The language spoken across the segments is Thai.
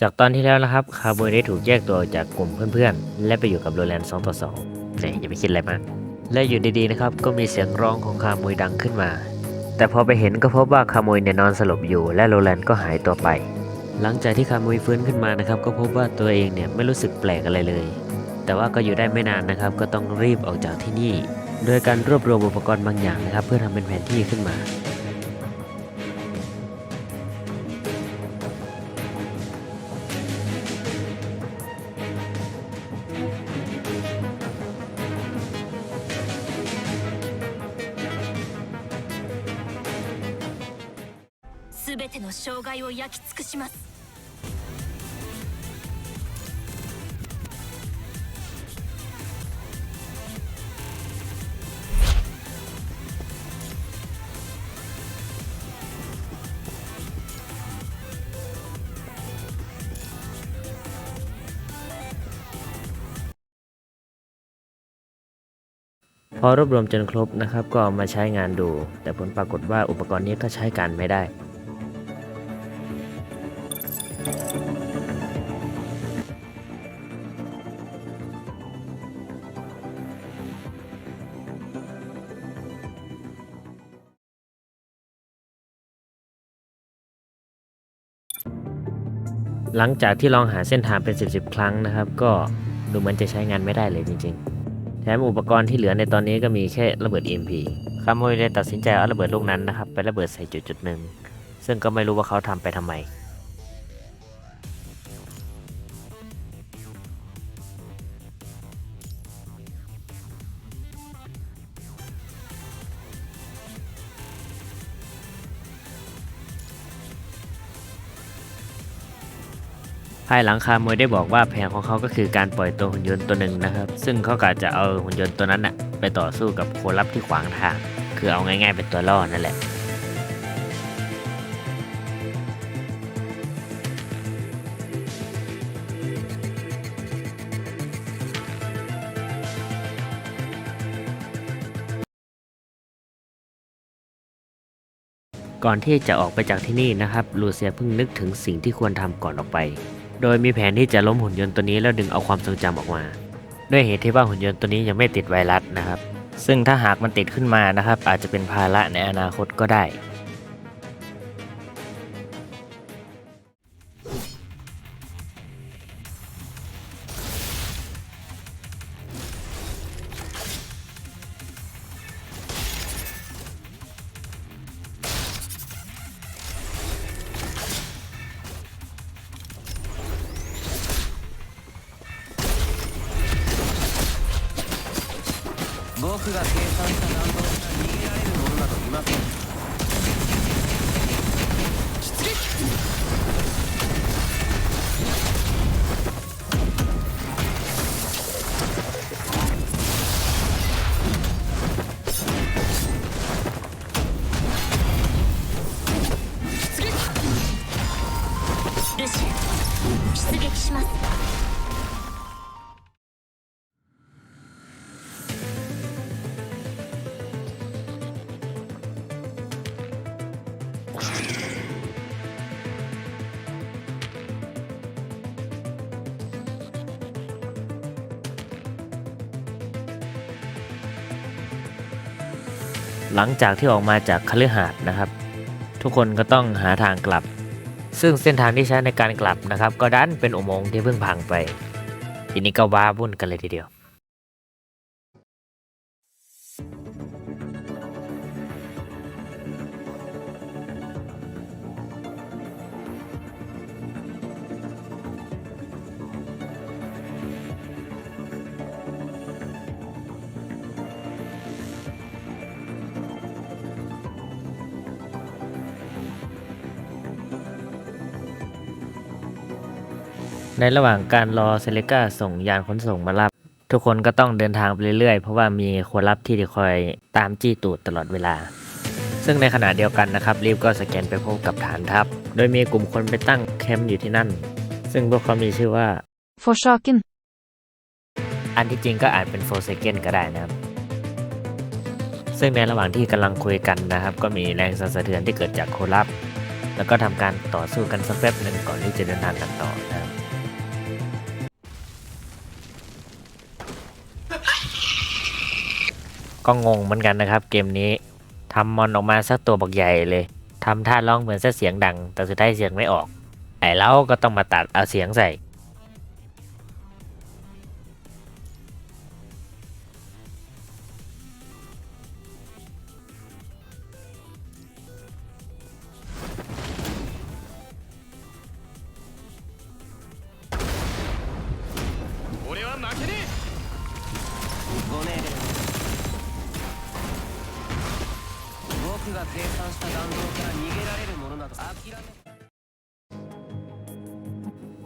จากตอนที่แล้วนะครับคาร์บอยได้ถูกแยกตัวจากกลุ่มเพื่อนๆ และไปอยู่กับโรแลนด์2ต่อ2เนี่ยอย่าไปคิดอะไรมาก และอยู่ดีๆนะครับก็มีเสียงร้องของคาร์มวยดังขึ้นมา แต่พอไปเห็นก็พบว่าคาร์มวยเนี่ยนอนสลบอยู่ และโรแลนด์ก็หายตัวไป หลังจากที่คาร์มวยฟื้นขึ้นมานะครับก็พบว่าตัวเองเนี่ยไม่รู้สึกแปลกอะไรเลย แต่ว่าก็อยู่ได้ไม่นานนะครับก็ต้องรีบออกจากที่นี่ โดยการรวบรวมอุปกรณ์บางอย่างนะครับเพื่อทำเป็นแผนที่ขึ้นมา 焼き尽くしますพอรวบรวมจนครบนะครับ ก็เอามาใช้งานดู แต่ผลปรากฏว่าอุปกรณ์นี้ก็ใช้การไม่ได้ หลังจากที่ลองหาเส้นทางเป็น 10บๆครั้งนะครับ ก็ดูเหมือนจะใช้งานไม่ได้เลยจริงๆ แถมอุปกรณ์ที่เหลือในตอนนี้ก็มีแค่ระเบิด EMP ขโมยเลยตัดสินใจเอาระเบิดลูกนั้นนะครับไประเบิดใส่จุดจุดหนึ่งซึ่งก็ไม่รู้ว่าเขาทำไปทำไม ภายหลังคามวยได้บอกว่าแผนของเขาก็คือการปล่อยตัวหุ่นยนต์ตัวหนึ่งนะครับ ซึ่งเขากะจะเอาหุ่นยนต์ตัวนั้นนะไปต่อสู้กับโคลับที่ขวางทาง คือเอาง่าย ๆ เป็นตัวล่อนั่นแหละก่อนที่จะออกไปจากที่นี่นะครับ ลูเซียเพิ่งนึกถึงสิ่งที่ควรทำก่อนออกไป โดยมีแผนที่จะล้มหุ่นยนต์ตัวนี้แล้วดึงเอาความทรงจำออกมา ด้วยเหตุที่ว่าหุ่นยนต์ตัวนี้ยังไม่ติดไวรัสนะครับ ซึ่งถ้าหากมันติดขึ้นมานะครับ อาจจะเป็นภาระในอนาคตก็ได้ 僕が計算した弾道が逃げられるものなどいません。 ลังจากที่ออกมาจากคฤหาสน์นะครับ ทุกคนก็ต้องหาทางกลับ ซึ่งเส้นทางที่ใช้ในการกลับนะครับ ก็ดันเป็นอุโมงค์ที่เพิ่งพังไป ทีนี้ก็ว้าวุ่นกันเลยทีเดียว ในระหว่างการรอเซเลกาส่งยานขนส่งมารับ ทุกคนก็ต้องเดินทางไปเรื่อยๆ เพราะว่ามีคนรับที่คอยตามจี้ตูดตลอดเวลา ซึ่งในขณะเดียวกันนะครับรีบก็สแกนไปพบกับฐานทัพ โดยมีกลุ่มคนไปตั้งแคมป์อยู่ที่นั่น ซึ่งพวกเขามีชื่อว่า Forssaken. อันที่จริงก็อาจเป็นโฟเซเกนก็ได้นะครับ ซึ่งในระหว่างที่กำลังคุยกันนะครับ ก็มีแรงสั่นสะเทือนที่เกิดจากโคลับแล้วก็ทำการต่อสู้กันสักแป๊บหนึ่งก่อนที่จะเดินทางกันต่อนะครับ ก็งงเหมือนกันนะครับ เกมนี้ทำมอนออกมาสักตัวบักใหญ่เลยทำท่าร้องเหมือนเสียงดัง แต่สุดท้ายเสียงไม่ออก ไอ้เราก็ต้องมาตัดเอาเสียงใส่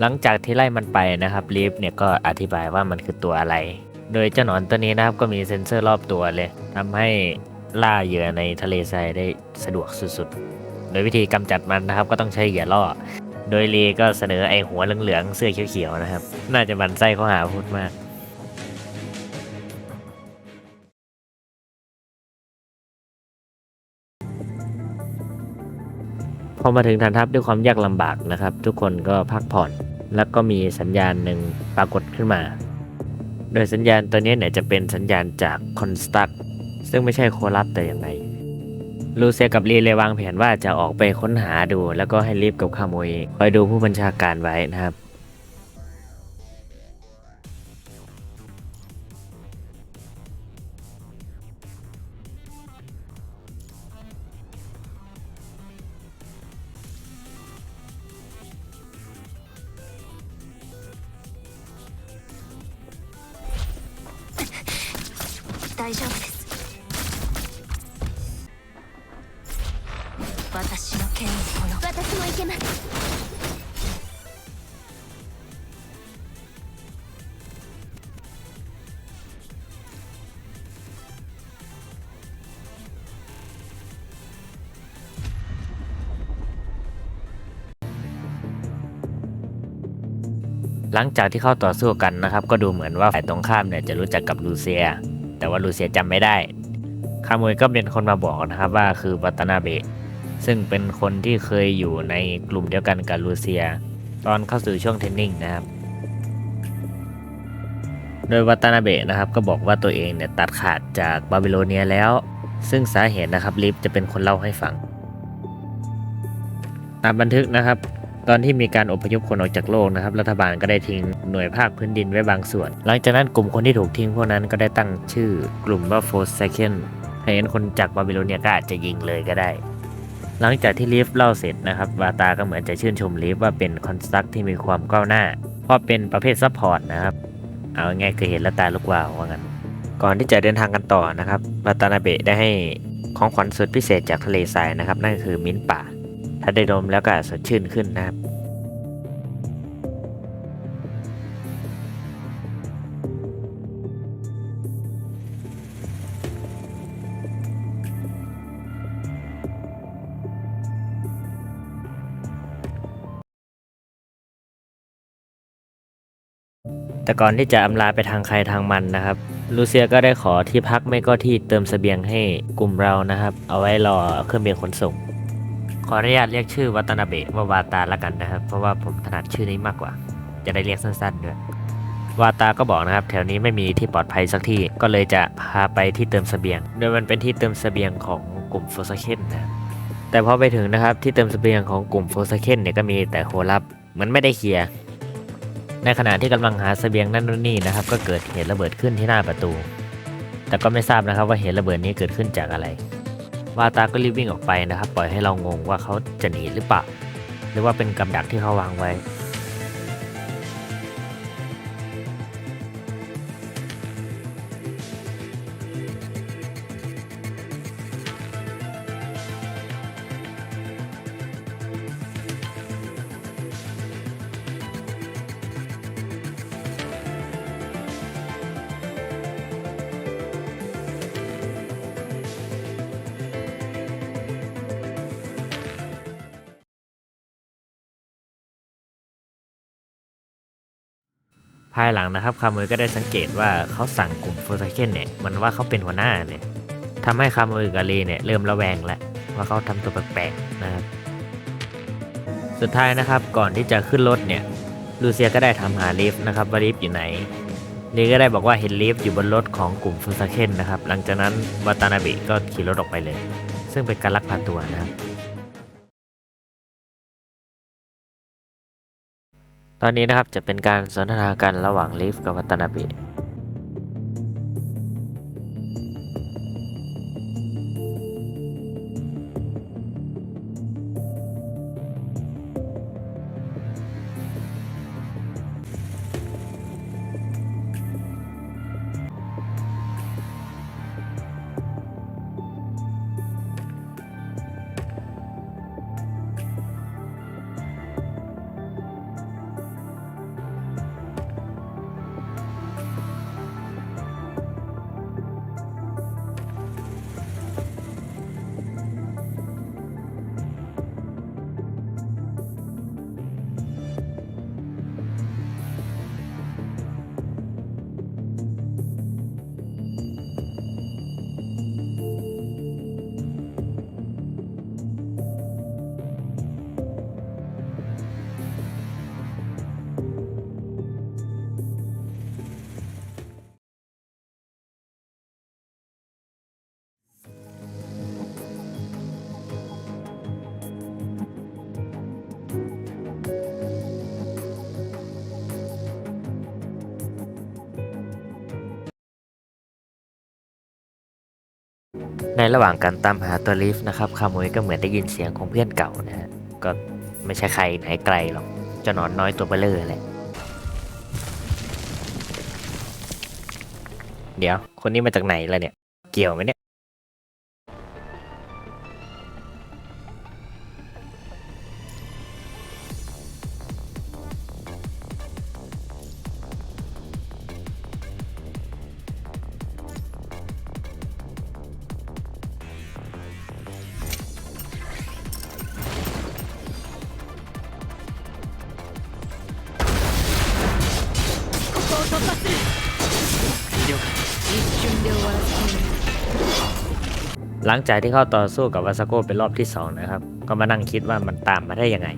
หลังจากที่ไล่มันไปนะครับลีฟเนี่ยก็อธิบายว่ามันคือตัวอะไร โดยเจ้าหนอนตัวนี้นะครับก็มีเซ็นเซอร์รอบตัวเลยทำให้ล่าเหยื่อในทะเลทรายได้สะดวกสุดๆ โดยวิธีกำจัดมันนะครับก็ต้องใช้เหยื่อล่อ โดยลีก็เสนอไอหัวเหลืองๆเสื้อเขียวๆนะครับ น่าจะบันไส้เขาหาพูดมาก อมาถึงฐานทัพด้วยความยากลำบากนะครับ ทุกคนก็พักผ่อน แล้วก็มีสัญญาณหนึ่งปรากฏขึ้นมา โดยสัญญาณตัวนี้เนี่ยจะเป็นสัญญาณจากคอนสตักซึ่งไม่ใช่โคลับแต่อย่างไรลูเซียกับลีเลยวางแผนว่าจะออกไปค้นหาดู แล้วก็ให้รีบกับขโมยคอยดูผู้บัญชาการไว้นะครับ 私の剣の炎私もいけますหลังจากที่เข้าต่อสู้กันนะครับ ก็ดูเหมือนว่าฝ่ายตรงข้ามเนี่ยจะรู้จักกับลูเซีย แต่ว่าลูเซียจำไม่ได้คามุยก็เป็นคนมาบอกนะครับว่าคือวัตนาเบะ ซึ่งเป็นคนที่เคยอยู่ในกลุ่มเดียวกันกับลูเซีย ตอนเข้าสู่ช่วงเทรนนิ่งนะครับ โดยวัตนาเบะนะครับก็บอกว่าตัวเองเนี่ยตัดขาดจากบาบิโลเนียแล้ว ซึ่งสาเหตุนะครับลิฟจะเป็นคนเล่าให้ฟัง ตามบันทึกนะครับ ตอนที่มีการอพยพคนออกจากโลกนะครับ รัฐบาลก็ได้ทิ้งหน่วยภาคพื้นดินไว้บางส่วน หลังจากนั้นกลุ่มคนที่ถูกทิ้งพวกนั้นก็ได้ตั้งชื่อกลุ่มว่า Four Second ถ้าเห็นคนจากบาบิโลเนียก็อาจจะยิงเลยก็ได้ หลังจากที่ลิฟเล่าเสร็จนะครับวาตาก็เหมือนจะชื่นชมลิฟว่าเป็นคอนสตรักที่มีความก้าวหน้า เพราะเป็นประเภทซัพพอร์ตนะครับเอาง่ายคือเห็นแล้วตาลุกวาวว่างั้นก่อนที่จะเดินทางกันต่อนะครับวาตานาเบะได้ให้ของขวัญสุดพิเศษจากทะเลทรายนะครับ นั่นคือมิ้นป่า ถ้าได้ดมแล้วก็สดชื่นขึ้นนะครับ แต่ก่อนที่จะอำลาไปทางใครทางมันนะครับ ลูเซียก็ได้ขอที่พักไม่ก็ที่เติมเสบียงให้กลุ่มเรานะครับ เอาไว้รอเครื่องบินขนส่ง ขออนุญาตเรียกชื่อวัตนาเบะว่าวาตาละกันนะครับ เพราะว่าผมถนัดชื่อนี้มากกว่า จะได้เรียกสั้นๆด้วยวาตาก็บอกนะครับแถวนี้ไม่มีที่ปลอดภัยสักที่ก็เลยจะพาไปที่เติมเสบียง โดยมันเป็นที่เติมเสบียงของกลุ่มโฟสเคนนะแต่พอไปถึงนะครับที่เติมเสบียงของกลุ่มโฟสเคนเนี่ยก็มีแต่โคลับเหมันไม่ได้เคลียร์ ในขณะที่กำลังหาเสบียงนั่นนู่นนี่นะครับ ก็เกิดเหตุระเบิดขึ้นที่หน้าประตู แต่ก็ไม่ทราบนะครับว่าเหตุระเบิดนี้เกิดขึ้นจากอะไร วาตาก็รีบวิ่งออกไปนะครับ ปล่อยให้เรางงว่าเขาจะหนีหรือเปล่าหรือว่าเป็นกับดักที่เขาวางไว้ ภายหลังนะครับคามุยก็ได้สังเกตว่าเขาสั่งกลุ่มโฟร์เคนเนี่ยมันว่าเขาเป็นหัวหน้าเนี่ยทำให้คามุยกับลีเนี่ยเริ่มระแวงแล้วว่าเขาทำตัวแปลกๆนะครับสุดท้ายนะครับก่อนที่จะขึ้นรถเนี่ยลูเซียก็ได้ถามหาลิฟต์นะครับว่าลิฟต์อยู่ไหนลีก็ได้บอกว่าเห็นลิฟต์อยู่บนรถของกลุ่มฟูซาเคนนะครับหลังจากนั้นวาตานาบิก็ขี่รถออกไปเลย ซึ่งเป็นการลักพาตัวนะครับ ตอนนี้นะครับจะเป็นการสนทนากันระหว่างลิฟต์กับวัตนาบิ ในระหว่างการตามหาตัวลิฟต์นะครับคามุยก็เหมือนได้ยินเสียงของเพื่อนเก่านะฮะก็ไม่ใช่ใครไหนไกลหรอกจะนอนน้อยตัวเบลเลอร์แหละเดี๋ยว คนนี้มาจากไหนล่ะเนี่ย เกี่ยวไหมเนี่ย ลังจากที่เข้าต่อสู้กับวาซาโกเป็นรอบที่2นะครับ ก็มานั่งคิดว่ามันตามมาได้ยังไง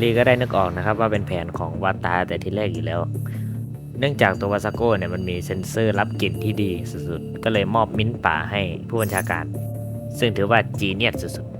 ลีก็ได้นึกออกนะครับว่าเป็นแผนของวาตาแต่ทีแรกอยู่แล้ว เนื่องจากตัววาซาโกเนี่ยมันมีเซ็นเซอร์รับกลิ่นที่ดีสุดๆ ก็เลยมอบมิ้นป่าให้ผู้บัญชาการ ซึ่งถือว่าจีเนียสสุดๆ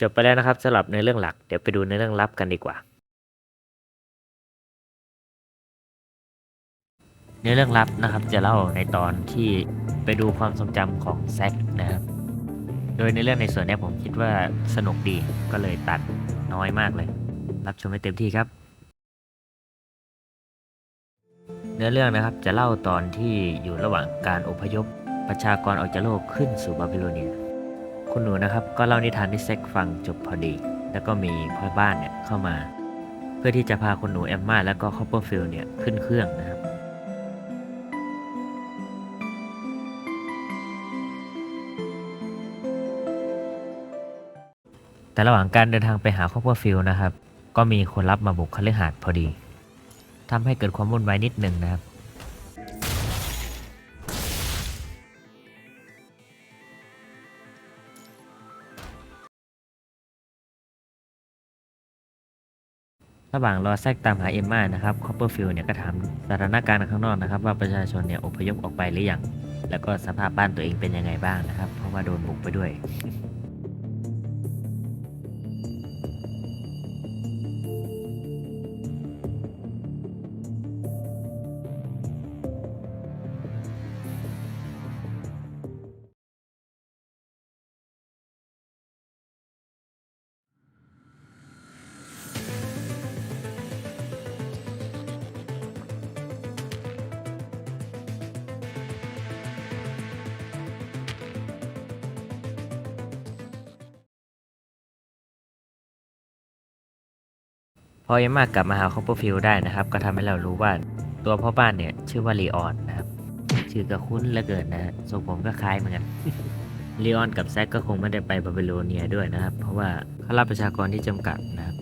จบไปแล้วนะครับสำหรับในเรื่องหลัก เดี๋ยวไปดูในเรื่องลับกันดีกว่า ในเรื่องลับนะครับ จะเล่าในตอนที่ไปดูความทรงจำของแซกนะครับ โดยในเรื่องในส่วนนี้ผมคิดว่าสนุกดีก็เลยตัดน้อยมากเลย รับชมให้เต็มที่ครับ เนื้อเรื่องนะครับจะเล่าตอนที่อยู่ระหว่างการอพยพประชากรออกจากโลกขึ้นสู่บาบิโลเนีย คุณหนูนะครับ ก็เล่านิทานให้เซ็กฟังจบพอดี แล้วก็มีพ่อบ้านเนี่ยเข้ามา เพื่อที่จะพาคุณหนูแอมมาแล้วก็คอปเปอร์ฟิลเนี่ยขึ้นเครื่องนะครับแต่ระหว่างการเดินทางไปหาคอปเปอร์ฟิลนะครับ ก็มีคนรับมาบุกคฤหาสน์พอดีทำให้เกิดความวุ่นวายนิดหนึ่งนะครับ ระหว่างรอแทรกตามหาเอมมานะครับคอปเปอร์ฟิลเนี่ยก็ถามสถานการณ์ข้างนอกนะครับ ว่าประชาชนเนี่ยอพยพออกไปหรือยังแล้วก็สภาพบ้านตัวเองเป็นยังไงบ้างนะครับ เพราะว่าโดนบุกไปด้วย พอเอมมากลับมาหาคอปเปอร์ฟิลได้นะครับ ก็ทำให้เรารู้ว่าตัวพ่อบ้านเนี่ย ชื่อว่าลีออนนะครับ ชื่อก็คุ้นเหลือเกินนะฮะทรงผมก็คล้ายเหมือนกันลีออนกับแซกก็คงไม่ได้ไปบาบิโลเนียด้วยนะครับ เพราะว่าเขารับประชากรที่จำกัดนะครับ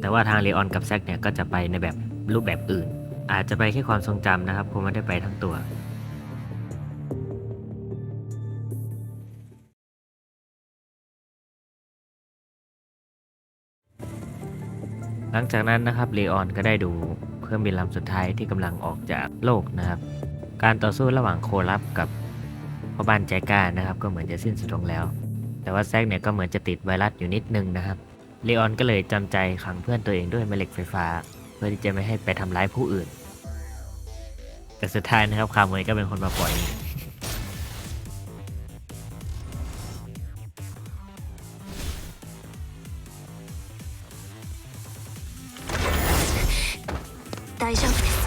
แต่ว่าทางลีออนกับแซกเนี่ยก็จะไปในแบบรูปแบบอื่น อาจจะไปแค่ความทรงจำนะครับคงไม่ได้ไปทั้งตัว หลังจากนั้นนะครับเลออนก็ได้ดูเครื่องบินลำสุดท้ายที่กำลังออกจากโลกนะครับ การต่อสู้ระหว่างโคลับกับพ่อบ้านแจก้านะครับ ก็เหมือนจะสิ้นสุดลงแล้ว แต่ว่าแซกเนี่ยก็เหมือนจะติดไวรัสอยู่นิดนึงนะครับเลออนก็เลยจำใจขังเพื่อนตัวเองด้วยแม่เหล็กไฟฟ้า เพื่อที่จะไม่ให้ไปทำร้ายผู้อื่น แต่สุดท้ายนะครับคาร์เมยก็เป็นคนมาปล่อย 大丈夫です。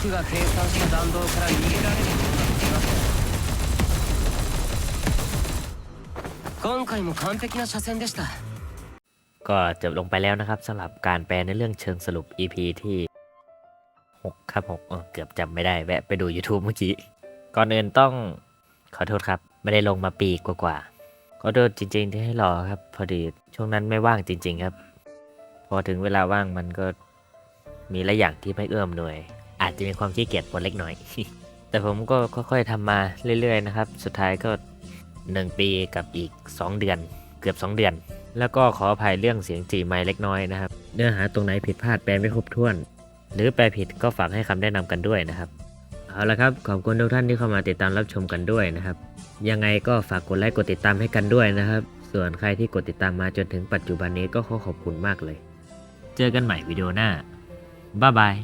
僕が計算した弾道から逃げられるものなどいません今回も完璧な車線でした ก็จบลงไปแล้วนะครับสำหรับการแปลในเรื่องเชิงสรุป EP ที่ 6 ครับ6เออเกือบจำไม่ได้แวะไปดู YouTube เมื่อกี้ ก่อนอื่นต้องขอโทษครับ ไม่ได้ลงมาปีกว่าๆขอโทษจริงๆที่ให้รอครับ พอดีช่วงนั้นไม่ว่างจริง ๆ ครับ พอถึงเวลาว่างมันก็มีหลายอย่างที่ไม่เอื้อมหน่วย อาจจะมีความขี้เกียจปนเล็กน้อย แต่ผมก็ค่อยๆทำมาเรื่อยๆนะครับ สุดท้ายก็ 1 ปีกับอีก 2 เดือน เกือบ 2 เดือน แล้วก็ขออภัยเรื่องเสียงจีไมค์เล็กน้อยนะครับ เนื้อหาตรงไหนผิดพลาดแปลไม่ครบถ้วน หรือแปลผิดก็ฝากให้คำแนะนำกันด้วยนะครับเอาละครับขอบคุณทุกท่านที่เข้ามาติดตามรับชมกันด้วยนะครับ ยังไงก็ฝากกดไลค์กดติดตามให้กันด้วยนะครับ ส่วนใครที่กดติดตามมาจนถึงปัจจุบันนี้ก็ขอขอบคุณมากเลย เจอกันใหม่วิดีโอหน้าบ๊ายบาย